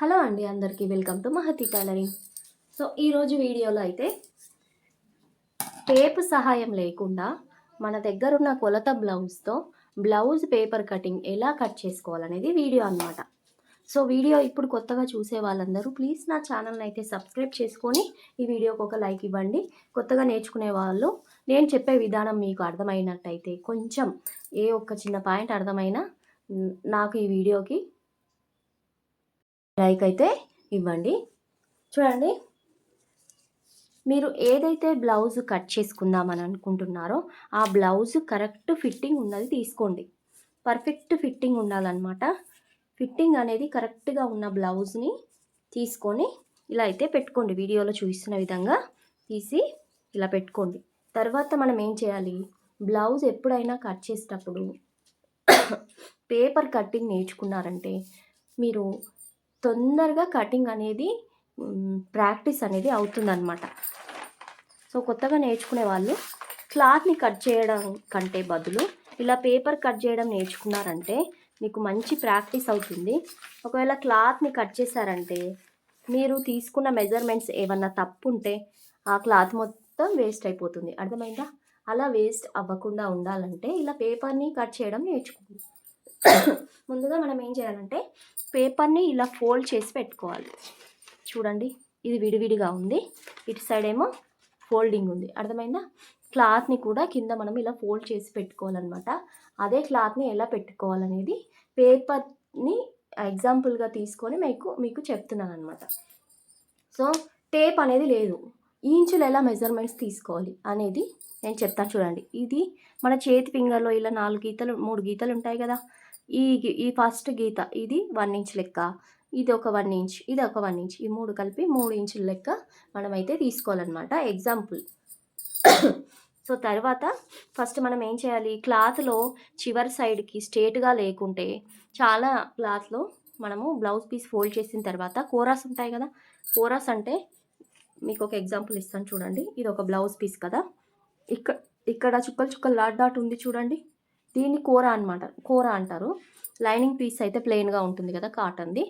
Hello అండి అందరికీ welcome to Mahathi tailoring so ఈరోజు వీడియోలో అయితే టేప్ సహాయం లేకుండా మన దగ్గర ఉన్న కొలత బ్లౌజ్తో బ్లౌజ్ పేపర్ కటింగ్ ఎలా కట్ చేసుకోవాలనేది వీడియో అన్నమాట. సో వీడియో ఇప్పుడు కొత్తగా చూసే వాళ్ళందరూ ప్లీజ్ నా ఛానల్ని అయితే సబ్స్క్రైబ్ చేసుకొని ఈ వీడియోకి ఒక లైక్ ఇవ్వండి. కొత్తగా నేర్చుకునే వాళ్ళు నేను చెప్పే విధానం మీకు అర్థమైనట్టయితే కొంచెం ఏ ఒక్క చిన్న పాయింట్ అర్థమైనా నాకు ఈ వీడియోకి లైక్ అయితే ఇవ్వండి. చూడండి. మీరు ఏదైతే బ్లౌజ్ కట్ చేసుకుందామని అనుకుంటున్నారో ఆ బ్లౌజ్ కరెక్ట్ ఫిట్టింగ్ ఉన్నది తీసుకోండి. పర్ఫెక్ట్ ఫిట్టింగ్ ఉండాలన్నమాట. ఫిట్టింగ్ అనేది కరెక్ట్గా ఉన్న బ్లౌజ్ని తీసుకొని ఇలా అయితే పెట్టుకోండి. వీడియోలో చూపిస్తున్న విధంగా తీసి ఇలా పెట్టుకోండి. తర్వాత మనం ఏం చేయాలి? బ్లౌజ్ ఎప్పుడైనా కట్ చేసేటప్పుడు పేపర్ కట్టింగ్ నేర్చుకున్నారంటే మీరు తొందరగా కటింగ్ అనేది ప్రాక్టీస్ అనేది అవుతుందన్నమాట. సో కొత్తగా నేర్చుకునే వాళ్ళు క్లాత్ని కట్ చేయడం కంటే బదులు ఇలా పేపర్ కట్ చేయడం నేర్చుకున్నారంటే మీకు మంచి ప్రాక్టీస్ అవుతుంది. ఒకవేళ క్లాత్ని కట్ చేశారంటే మీరు తీసుకున్న మెజర్మెంట్స్ ఏమన్నా తప్పు ఉంటే ఆ క్లాత్ మొత్తం వేస్ట్ అయిపోతుంది. అర్థమైందా? అలా వేస్ట్ అవ్వకుండా ఉండాలంటే ఇలా పేపర్ని కట్ చేయడం నేర్చుకోండి. ముందుగా మనం ఏం చేయాలంటే పేపర్ని ఇలా ఫోల్డ్ చేసి పెట్టుకోవాలి. చూడండి ఇది విడివిడిగా ఉంది. ఇటు సైడ్ ఏమో ఫోల్డింగ్ ఉంది. అర్థమైందా? క్లాత్ని కూడా కింద మనం ఇలా ఫోల్డ్ చేసి పెట్టుకోవాలన్నమాట. అదే క్లాత్ని ఎలా పెట్టుకోవాలనేది పేపర్ని ఎగ్జాంపుల్గా తీసుకొని మీకు మీకు చెప్తున్నాను అనమాట సో టేప్ అనేది లేదు. ఇంచులు ఎలా మెజర్మెంట్స్ తీసుకోవాలి అనేది నేను చెప్తాను చూడండి. ఇది మన చేతి ఫింగర్లో ఇలా నాలుగు గీతలు మూడు గీతలు ఉంటాయి కదా ఈ ఈ ఫస్ట్ గీత ఇది వన్ ఇంచ్ లెక్క ఇది ఒక వన్ ఇంచ్ ఇది ఒక వన్ ఇంచ్ ఈ మూడు కలిపి మూడు ఇంచుల లెక్క మనమైతే తీసుకోవాలన్నమాట. ఎగ్జాంపుల్ సో తర్వాత ఫస్ట్ మనం ఏం చేయాలి? క్లాత్లో చివరి సైడ్కి స్ట్రేట్గా లేకుంటే చాలా క్లాత్లో మనము బ్లౌజ్ పీస్ ఫోల్డ్ చేసిన తర్వాత కోరాస్ ఉంటాయి కదా? కోరాస్ అంటే మీకు ఒక ఎగ్జాంపుల్ ఇస్తాను చూడండి. ఇది ఒక బ్లౌజ్ పీస్ కదా? ఇక్కడ ఇక్కడ చుక్కలు చుక్కలు లాట్ డాట్ ఉంది చూడండి. దీన్ని కూర అనమాట కూర అంటారు. లైనింగ్ పీస్ అయితే ప్లెయిన్గా ఉంటుంది కదా కాటన్ది.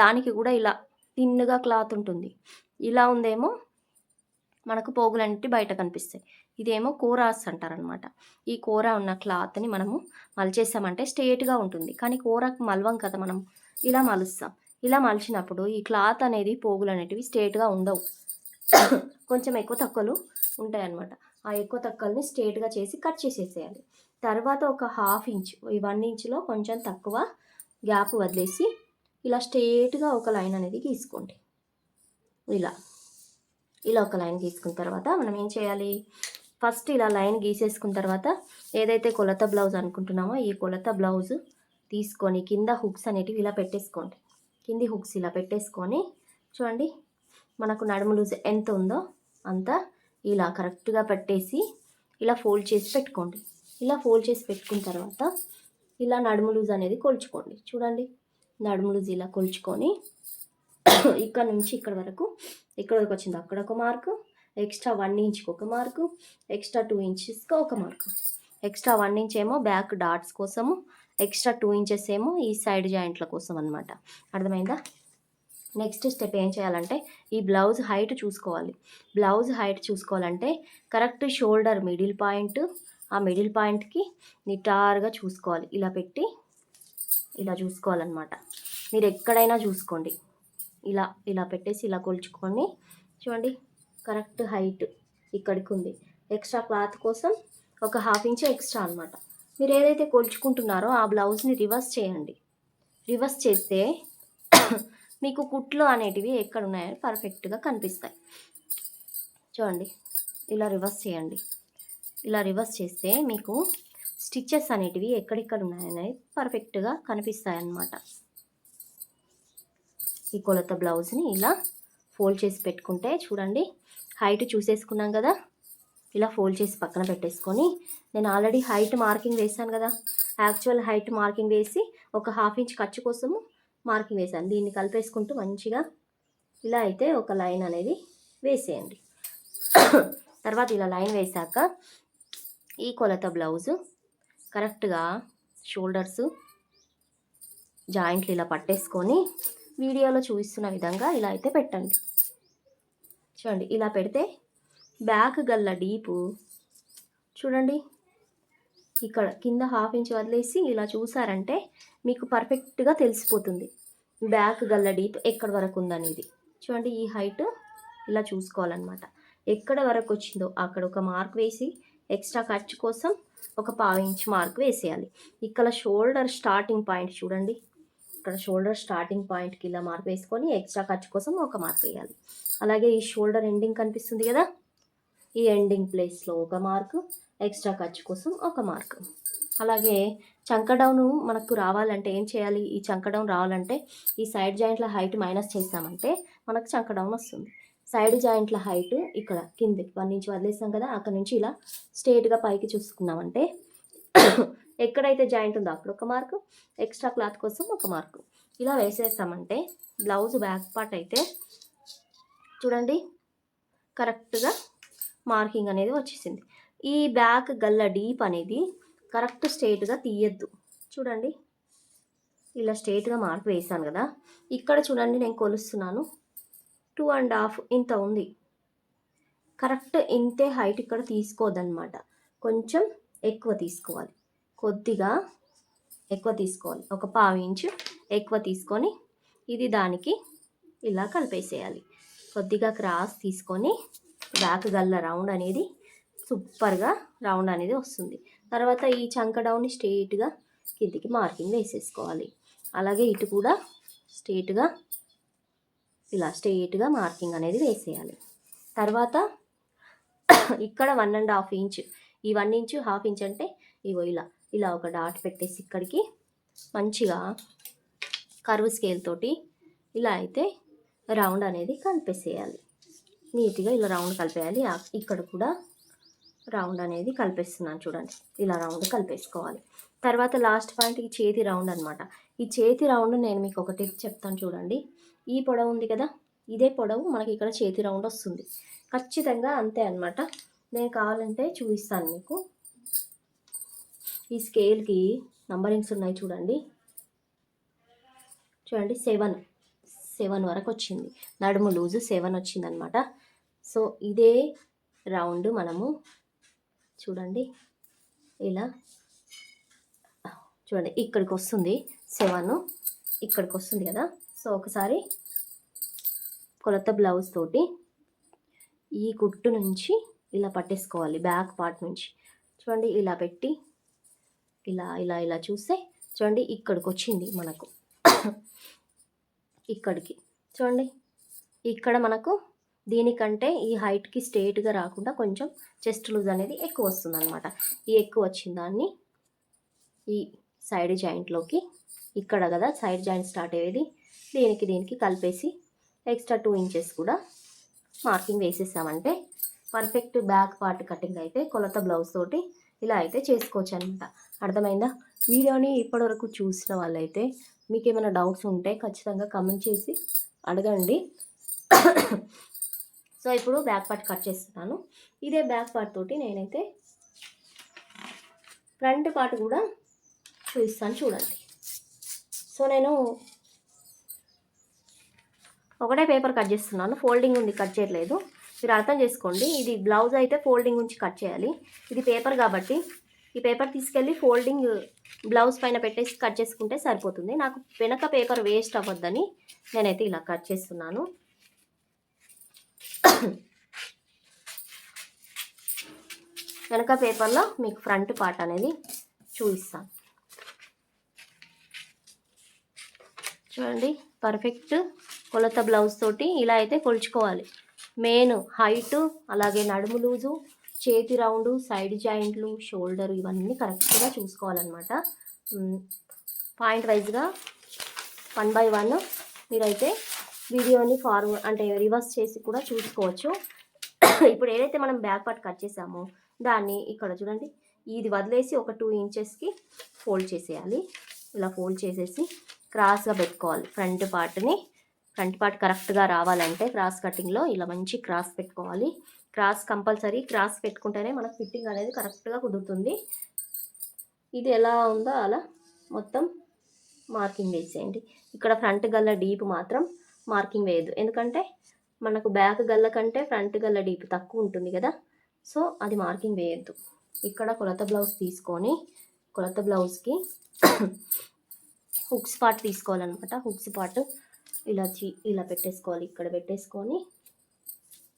దానికి కూడా ఇలా తిన్నుగా క్లాత్ ఉంటుంది. ఇలా ఉందేమో మనకు పోగులన్నిటి బయట కనిపిస్తాయి. ఇదేమో కూరాస్ అంటారనమాట ఈ కూర ఉన్న క్లాత్ని మనము మలిచేసామంటే స్ట్రేట్గా ఉంటుంది. కానీ కూరకు మలవం కదా మనం ఇలా మలుస్తాం. ఇలా మలిచినప్పుడు ఈ క్లాత్ అనేది పోగులు అనేటివి స్ట్రేట్గా ఉండవు. కొంచెం ఎక్కువ తక్కువలు ఉంటాయి అన్నమాట ఆ ఎక్కువ తక్కువని స్ట్రేట్గా చేసి కట్ చేసేసేయాలి. తర్వాత ఒక హాఫ్ ఇంచ్ ఈ వన్ ఇంచ్లో కొంచెం తక్కువ గ్యాప్ వదిలేసి ఇలా స్ట్రేట్గా ఒక లైన్ అనేది గీసుకోండి. ఇలా ఇలా ఒక లైన్ గీసుకున్న తర్వాత మనం ఏం చేయాలి? ఫస్ట్ ఇలా లైన్ గీసేసుకున్న తర్వాత ఏదైతే కొలత బ్లౌజ్ అనుకుంటున్నామో ఈ కొలత బ్లౌజ్ తీసుకొని కింద హుక్స్ అనేటివి ఇలా పెట్టేసుకోండి. కింది హుక్స్ ఇలా పెట్టేసుకొని చూడండి మనకు నడుము లూజ్ ఎంత ఉందో అంత ఇలా కరెక్ట్గా పెట్టేసి ఇలా ఫోల్డ్ చేసి పెట్టుకోండి. ఇలా ఫోల్డ్ చేసి పెట్టుకున్న తర్వాత ఇలా నడుము లూజ్ అనేది కొలుచుకోండి. చూడండి. నడుము లూజ్ ఇలా కొలుచుకొని ఇక్కడ నుంచి ఇక్కడ వరకు ఇక్కడ వరకు వచ్చింది అక్కడ ఒక మార్కు ఎక్స్ట్రా వన్ ఇంచ్కి ఒక మార్కు ఎక్స్ట్రా టూ ఇంచెస్కి ఒక మార్కు. ఎక్స్ట్రా వన్ ఇంచ్ ఏమో బ్యాక్ డాట్స్ కోసము ఎక్స్ట్రా టూ ఇంచెస్ ఏమో ఈ సైడ్ జాయింట్ల కోసం అనమాట అర్థమైందా? నెక్స్ట్ స్టెప్ ఏం చేయాలంటే ఈ బ్లౌజ్ హైట్ చూసుకోవాలి. బ్లౌజ్ హైట్ చూసుకోవాలంటే కరెక్ట్ షోల్డర్ మిడిల్ పాయింట్ ఆ మిడిల్ పాయింట్కి నిటారుగా చూసుకోవాలి. ఇలా పెట్టి ఇలా చూసుకోవాలన్నమాట. మీరు ఎక్కడైనా చూసుకోండి. ఇలా ఇలా పెట్టేసి ఇలా కొలుచుకొని చూడండి కరెక్ట్ హైట్ ఇక్కడికి ఉంది. ఎక్స్ట్రా క్లాత్ కోసం ఒక హాఫ్ ఇంచ్ ఎక్స్ట్రా అనమాట మీరు ఏదైతే కొలుచుకుంటున్నారో ఆ బ్లౌజ్ని రివర్స్ చేయండి. రివర్స్ చేస్తే మీకు కుట్లు అనేటివి ఎక్కడ ఉన్నాయని పర్ఫెక్ట్గా కనిపిస్తాయి. చూడండి ఇలా రివర్స్ చేయండి. ఇలా రివర్స్ చేస్తే మీకు స్టిచ్చెస్ అనేటివి ఎక్కడెక్కడ ఉన్నాయనేది పర్ఫెక్ట్గా కనిపిస్తాయి అన్నమాట ఈ కొలత బ్లౌజ్ని ఇలా ఫోల్డ్ చేసి పెట్టుకుంటే చూడండి హైట్ చూసేసుకున్నాం కదా ఇలా ఫోల్డ్ చేసి పక్కన పెట్టేసుకొని నేను ఆల్రెడీ హైట్ మార్కింగ్ వేసాను కదా యాక్చువల్ హైట్ మార్కింగ్ వేసి ఒక హాఫ్ ఇంచ్ ఖర్చు కోసము మార్కింగ్ వేసాను దీన్ని కలిపేసుకుంటూ మంచిగా ఇలా అయితే ఒక లైన్ అనేది వేసేయండి. తర్వాత ఇలా లైన్ వేసాక ఈ కొలత బ్లౌజు కరెక్ట్గా షోల్డర్స్ జాయింట్లు ఇలా పట్టేసుకొని వీడియోలో చూపిస్తున్న విధంగా ఇలా అయితే పెట్టండి. చూడండి ఇలా పెడితే బ్యాక్ గల్ల డీపు చూడండి ఇక్కడ కింద హాఫ్ ఇంచ్ వదిలేసి ఇలా చూసారంటే మీకు పర్ఫెక్ట్గా తెలిసిపోతుంది. బ్యాక్ గల్ల డీప్ ఎక్కడ వరకు ఉందనేది. చూడండి ఈ హైట్ ఇలా చూసుకోవాలన్నమాట. ఎక్కడ వరకు వచ్చిందో అక్కడ ఒక మార్క్ వేసి ఎక్స్ట్రా ఖర్చు కోసం ఒక పావు ఇంచ్ మార్క్ వేసేయాలి. ఇక్కడ షోల్డర్ స్టార్టింగ్ పాయింట్ చూడండి. ఇక్కడ షోల్డర్ స్టార్టింగ్ పాయింట్కి ఇలా మార్క్ వేసుకొని ఎక్స్ట్రా ఖర్చు కోసం ఒక మార్క్ వేయాలి. అలాగే ఈ షోల్డర్ ఎండింగ్ కనిపిస్తుంది కదా? ఈ ఎండింగ్ ప్లేస్లో ఒక మార్కు ఎక్స్ట్రా ఖర్చు కోసం ఒక మార్క్. అలాగే చంకడౌను మనకు రావాలంటే ఏం చేయాలి? ఈ చంకడౌన్ రావాలంటే ఈ సైడ్ జాయింట్ల హైట్ మైనస్ చేసామంటే మనకు చంకడౌన్ వస్తుంది. సైడ్ జాయింట్ల హైట్ ఇక్కడ కింద వన్ ఇంచ్ వదిలేసాం కదా అక్కడ నుంచి ఇలా స్ట్రేట్గా పైకి చూసుకున్నామంటే ఎక్కడైతే జాయింట్ ఉందో అక్కడ ఒక మార్కు ఎక్స్ట్రా క్లాత్ కోసం ఒక మార్కు. ఇలా వేసేస్తామంటే బ్లౌజ్ బ్యాక్ పార్ట్ అయితే చూడండి కరెక్ట్గా మార్కింగ్ అనేది వచ్చేసింది. ఈ బ్యాక్ గల్ల డీప్ అనేది కరెక్ట్ స్ట్రేట్గా తీయద్దు. చూడండి ఇలా స్ట్రేట్గా మార్క్ వేసాను కదా. ఇక్కడ చూడండి నేను కొలుస్తున్నాను. టూ అండ్ హాఫ్ ఇంత ఉంది. కరెక్ట్ ఇంతే హైట్ ఇక్కడ తీసుకోదన్నమాట. కొంచెం ఎక్కువ తీసుకోవాలి. కొద్దిగా ఎక్కువ తీసుకోవాలి. ఒక పావు ఇంచు ఎక్కువ తీసుకొని ఇది దానికి ఇలా కలిపేసేయాలి. కొద్దిగా క్రాస్ తీసుకొని బ్యాక్ గల్ల రౌండ్ అనేది సూపర్గా రౌండ్ అనేది వస్తుంది. తర్వాత ఈ చంక డౌన్ స్ట్రేట్గా కిందికి మార్కింగ్ వేసేసుకోవాలి. అలాగే ఇటు కూడా స్ట్రేట్గా ఇలా స్ట్రెయిట్గా మార్కింగ్ అనేది వేసేయాలి. తర్వాత ఇక్కడ వన్ అండ్ హాఫ్ ఇంచ్ ఈ వన్ ఇంచ్ హాఫ్ ఇంచ్ అంటే ఇగో ఇలా ఇలా ఒక డాట్ పెట్టేసి ఇక్కడికి మంచిగా కర్వ్ స్కేల్ తోటి ఇలా అయితే రౌండ్ అనేది కలిపేసేయాలి. నీట్గా ఇలా రౌండ్ కలిపేయాలి. ఇక్కడ కూడా రౌండ్ అనేది కలిపేస్తున్నాను చూడండి. ఇలా రౌండ్ కలిపేసుకోవాలి. తర్వాత లాస్ట్ పాయింట్ ఈ చేతి రౌండ్ అనమాట ఈ చేతి రౌండ్ నేను మీకు ఒక టిప్ చెప్తాను చూడండి. ఈ పొడవు ఉంది కదా? ఇదే పొడవు మనకి ఇక్కడ చేతి రౌండ్ వస్తుంది. ఖచ్చితంగా అంతే అనమాట నేను కావాలంటే చూపిస్తాను మీకు. ఈ స్కేల్కి నంబరింగ్స్ ఉన్నాయి చూడండి. చూడండి సెవెన్ సెవెన్ వరకు వచ్చింది. నడుము లూజు సెవెన్ వచ్చింది అనమాట సో ఇదే రౌండ్ మనము చూడండి. ఇలా చూడండి ఇక్కడికి వస్తుంది. సెవెన్ ఇక్కడికి వస్తుంది కదా? సో ఒకసారి కొలత బ్లౌజ్ తోటి ఈ కుట్టు నుంచి ఇలా పట్టేసుకోవాలి బ్యాక్ పార్ట్ నుంచి. చూడండి ఇలా పెట్టి ఇలా ఇలా ఇలా చూస్తే చూడండి ఇక్కడికి వచ్చింది మనకు. ఇక్కడికి. చూడండి ఇక్కడ మనకు దీనికంటే ఈ హైట్కి స్ట్రేట్గా రాకుండా కొంచెం చెస్ట్ లూజ్ అనేది ఎక్కువ వస్తుంది అనమాట ఈ ఎక్కువ వచ్చిన దాన్ని ఈ సైడ్ జాయింట్లోకి ఇక్కడ కదా సైడ్ జాయింట్ స్టార్ట్ అయ్యేది. దీనికి దీనికి కలిపేసి ఎక్స్ట్రా టూ ఇంచెస్ కూడా మార్కింగ్ వేసేసామంటే పర్ఫెక్ట్ బ్యాక్ పార్ట్ కటింగ్ అయితే కొలత బ్లౌజ్ తోటి ఇలా అయితే చేసుకోవచ్చు అనమాట అర్థమైందా? వీడియోని ఇప్పటివరకు చూసిన వాళ్ళైతే మీకు ఏమైనా డౌట్స్ ఉంటే ఖచ్చితంగా కమెంట్ చేసి అడగండి. సో ఇప్పుడు బ్యాక్ పార్ట్ కట్ చేస్తున్నాను. ఇదే బ్యాక్ పార్ట్ తోటి నేనైతే ఫ్రంట్ పార్ట్ కూడా చూపిస్తాను చూడండి. సో నేను ఒకటే పేపర్ కట్ చేస్తున్నాను. ఫోల్డింగ్ ఉంది కట్ చేయట్లేదు. మీరు అర్థం చేసుకోండి. ఇది బ్లౌజ్ అయితే ఫోల్డింగ్ ఉంచి కట్ చేయాలి. ఇది పేపర్ కాబట్టి ఈ పేపర్ తీసుకెళ్ళి ఫోల్డింగ్ బ్లౌజ్ పైన పెట్టేసి కట్ చేసుకుంటే సరిపోతుంది. నాకు వెనక పేపర్ వేస్ట్ అవ్వద్దని నేనైతే ఇలా కట్ చేస్తున్నాను. వెనక పేపర్లో మీకు ఫ్రంట్ పార్ట్ అనేది చూపిస్తాను. చూడండి పర్ఫెక్ట్ కొలత బ్లౌజ్ తోటి ఇలా అయితే కొలుచుకోవాలి. మెయిన్ హైట్ అలాగే నడుము లూజు చేతి రౌండ్ సైడ్ జాయింట్లు షోల్డర్ ఇవన్నీ కరెక్ట్గా చూసుకోవాలన్నమాట. పాయింట్ వైజ్గా వన్ బై వన్ మీరైతే వీడియోని ఫార్వర్డ్ అంటే రివర్స్ చేసి కూడా చూసుకోవచ్చు. ఇప్పుడు ఏదైతే మనం బ్యాక్ పార్ట్ కట్ చేసామో దాన్ని ఇక్కడ చూడండి. ఇది వదిలేసి ఒక టూ ఇంచెస్కి ఫోల్డ్ చేసేయాలి. ఇలా ఫోల్డ్ చేసేసి క్రాస్గా పెట్టుకోవాలి. ఫ్రంట్ పార్ట్ని ఫ్రంట్ పార్ట్ కరెక్ట్గా రావాలంటే క్రాస్ కటింగ్లో ఇలా మంచి క్రాస్ పెట్టుకోవాలి. క్రాస్ కంపల్సరీ క్రాస్ పెట్టుకుంటేనే మనకు ఫిట్టింగ్ అనేది కరెక్ట్గా కుదురుతుంది. ఇది ఎలా ఉందో అలా మొత్తం మార్కింగ్ వేసేయండి. ఇక్కడ ఫ్రంట్ గల్ల డీప్ మాత్రం మార్కింగ్ వేయద్దు. ఎందుకంటే మనకు బ్యాక్ గల్ల కంటే ఫ్రంట్ గల్ల డీప్ తక్కువ ఉంటుంది కదా. సో అది మార్కింగ్ వేయద్దు. ఇక్కడ కొలత బ్లౌజ్ తీసుకొని కొలత బ్లౌజ్కి హుక్స్ పార్ట్ తీసుకోవాలన్నమాట. హుక్స్ పార్ట్ ఇలా చీ ఇలా పెట్టేసుకోవాలి ఇక్కడ పెట్టేసుకొని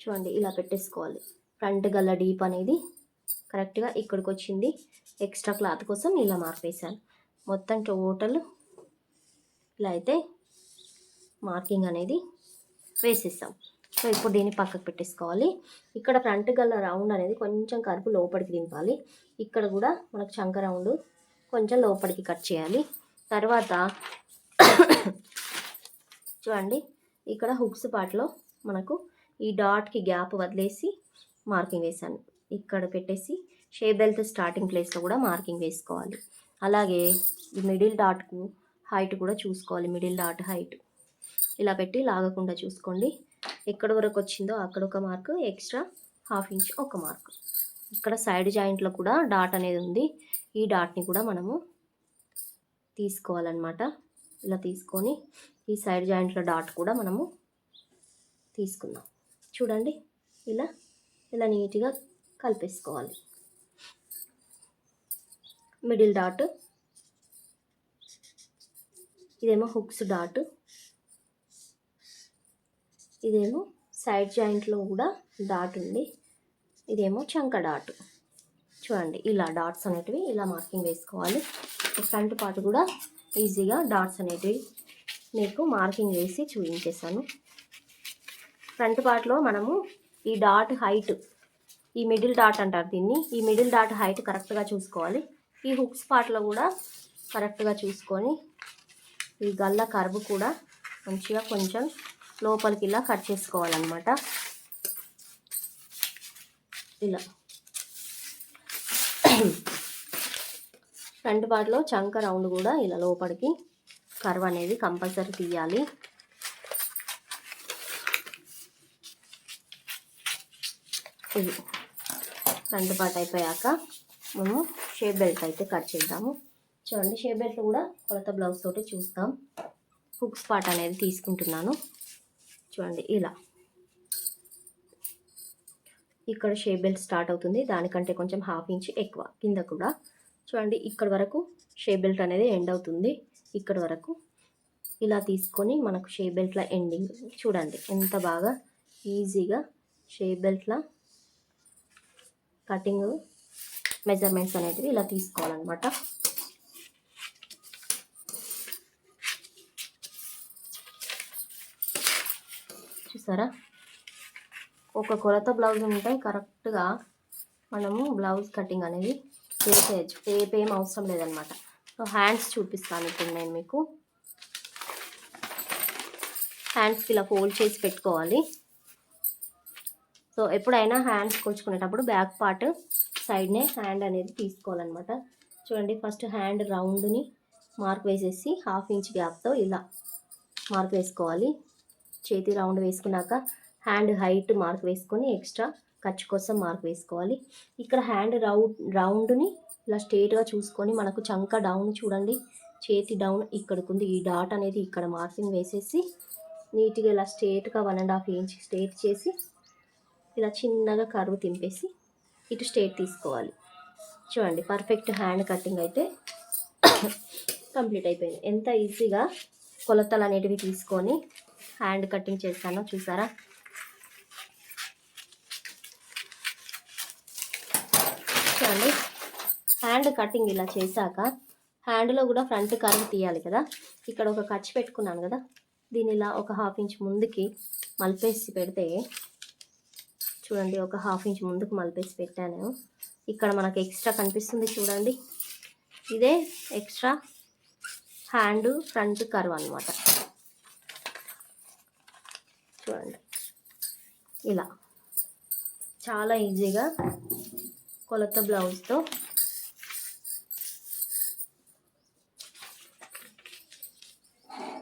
చూడండి ఇలా పెట్టేసుకోవాలి. ఫ్రంట్ గల్ల డీప్ అనేది కరెక్ట్గా ఇక్కడికి వచ్చింది ఎక్స్ట్రా క్లాత్ కోసం ఇలా మార్పేశాను. మొత్తం టోటల్ ఇలా అయితే మార్కింగ్ అనేది వేసేస్తాం సో ఇప్పుడు దీన్ని పక్కకు పెట్టేసుకోవాలి. ఇక్కడ ఫ్రంట్ గల్ల రౌండ్ అనేది కొంచెం కరుపు లోపలికి దింపాలి. ఇక్కడ కూడా మనకు చంక రౌండ్ కొంచెం లోపలికి కట్ చేయాలి. తర్వాత చూడండి ఇక్కడ హుక్స్ పార్ట్లో మనకు ఈ డాట్కి గ్యాప్ వదిలేసి మార్కింగ్ వేసాను ఇక్కడ పెట్టేసి షేప్ బెల్ట్ స్టార్టింగ్ ప్లేస్లో కూడా మార్కింగ్ వేసుకోవాలి. అలాగే ఈ మిడిల్ డాట్కు హైట్ కూడా చూసుకోవాలి మిడిల్ డాట్ హైట్. ఇలా పెట్టి లాగకుండా చూసుకోండి. ఎక్కడ వరకు వచ్చిందో అక్కడ ఒక మార్క్ ఎక్స్ట్రా హాఫ్ ఇంచ్ ఒక మార్క్. ఇక్కడ సైడ్ జాయింట్లో కూడా డాట్ అనేది ఉంది. ఈ డాట్ని కూడా మనము తీసుకోవాలన్నమాట. ఇలా తీసుకొని ఈ సైడ్ జాయింట్లో డాట్ కూడా మనము తీసుకుందాం. చూడండి ఇలా ఇలా నీట్గా కలిపేసుకోవాలి. మిడిల్ డాట్ ఇదేమో హుక్స్ డాట్ ఇదేమో సైడ్ జాయింట్లో కూడా డాట్ ఉంది. ఇదేమో చంక డాట్. చూడండి ఇలా డాట్స్ అనేటివి ఇలా మార్కింగ్ వేసుకోవాలి. ఫ్రంట్ పార్ట్ కూడా ఈజీగా డాట్స్ అనేటివి మీకు మార్కింగ్ వేసి చూపించేశాను ఫ్రంట్ పార్ట్లో మనము ఈ డాట్ హైట్ ఈ మిడిల్ డాట్ అంటారు దీన్ని. ఈ మిడిల్ డాట్ హైట్ కరెక్ట్గా చూసుకోవాలి. ఈ హుక్స్ పార్ట్లో కూడా కరెక్ట్గా చూసుకొని ఈ గల్ల కర్బు కూడా మంచిగా కొంచెం లోపలికి ఇలా కట్ చేసుకోవాలన్నమాట. ఇలా. ఫ్రంట్ పార్ట్లో చంక రౌండ్ కూడా ఇలా లోపలికి కర్వ్ అనేది కంపల్సరీ తీయాలి. ఇది ఫ్రంట్ పార్ట్ అయిపోయాక మేము షేప్ బెల్ట్ అయితే కట్ చేద్దాము. చూడండి షేప్ బెల్ట్ కూడా కొలత బ్లౌజ్ తోటి చూస్తాం. హుక్స్ పార్ట్ అనేది తీసుకుంటున్నాను. చూడండి ఇలా. ఇక్కడ షేప్ బెల్ట్ స్టార్ట్ అవుతుంది. దానికంటే కొంచెం హాఫ్ ఇంచ్ ఎక్కువ. కింద కూడా. చూడండి ఇక్కడ వరకు షేప్ బెల్ట్ అనేది ఎండ్ అవుతుంది. ఇక్కడ వరకు ఇలా తీసుకొని మనకు షేప్ బెల్ట్ల ఎండింగ్ చూడండి ఎంత బాగా ఈజీగా షేప్ బెల్ట్ల కటింగ్ మెజర్మెంట్స్ అనేటివి ఇలా తీసుకోవాలన్నమాట. చూసారా? ఒక కొలత బ్లౌజ్ ఉంటే కరెక్ట్గా మనము బ్లౌజ్ కటింగ్ అనేది చేసేయచ్చు టేప్ ఏం అవసరం లేదనమాట సో హ్యాండ్స్ చూపిస్తాను ఇప్పుడు నేను మీకు. హ్యాండ్స్కి ఇలా ఫోల్డ్ చేసి పెట్టుకోవాలి. సో ఎప్పుడైనా హ్యాండ్స్ కొలుచుకునేటప్పుడు బ్యాక్ పార్ట్ సైడ్నే హ్యాండ్ అనేది తీసుకోవాలన్నమాట. చూడండి ఫస్ట్ హ్యాండ్ రౌండ్ని మార్క్ వేసేసి హాఫ్ ఇంచ్ గ్యాప్తో ఇలా మార్క్ వేసుకోవాలి. చేతి రౌండ్ వేసుకున్నాక హ్యాండ్ హైట్ మార్క్ వేసుకొని ఎక్స్ట్రా ఖర్చు కోసం మార్క్ వేసుకోవాలి. ఇక్కడ హ్యాండ్ రౌండ్ రౌండ్ని ఇలా స్ట్రేట్గా చూసుకొని మనకు చంక డౌన్ చూడండి. చేతి డౌన్ ఇక్కడికి ఉంది ఈ డాట్ అనేది ఇక్కడ మార్కింగ్ వేసేసి నీట్గా ఇలా స్ట్రేట్గా one and half inch straight చేసి ఇలా చిన్నగా కరువు తింపేసి ఇటు స్ట్రేట్ తీసుకోవాలి. చూడండి పర్ఫెక్ట్ హ్యాండ్ కటింగ్ అయితే కంప్లీట్ అయిపోయింది. ఎంత ఈజీగా కొలతలు అనేటివి తీసుకొని హ్యాండ్ కటింగ్ చేస్తానో చూసారా? చూడండి హ్యాండ్ కటింగ్ ఇలా చేశాక హ్యాండ్లో కూడా ఫ్రంట్ కర్వ్ తీయాలి కదా. ఇక్కడ ఒక ఖర్చు పెట్టుకున్నాను కదా. దీని ఇలా ఒక హాఫ్ ఇంచ్ ముందుకి మలిపేసి పెడితే చూడండి ఒక హాఫ్ ఇంచ్ ముందుకు మలిపేసి పెట్టాను. ఇక్కడ మనకు ఎక్స్ట్రా కనిపిస్తుంది చూడండి. ఇదే ఎక్స్ట్రా హ్యాండ్ ఫ్రంట్ కర్వ్ అనమాట చూడండి. ఇలా. చాలా ఈజీగా కొలత బ్లౌజ్తో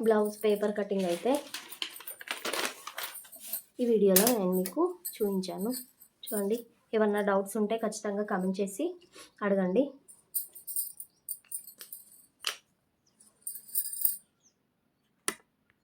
బ్లౌజ్ పేపర్ కటింగ్ అయితే ఈ వీడియోలో నేను మీకు చూపించాను. చూడండి ఏమన్నా డౌట్స్ ఉంటే ఖచ్చితంగా కమెంట్ చేసి అడగండి.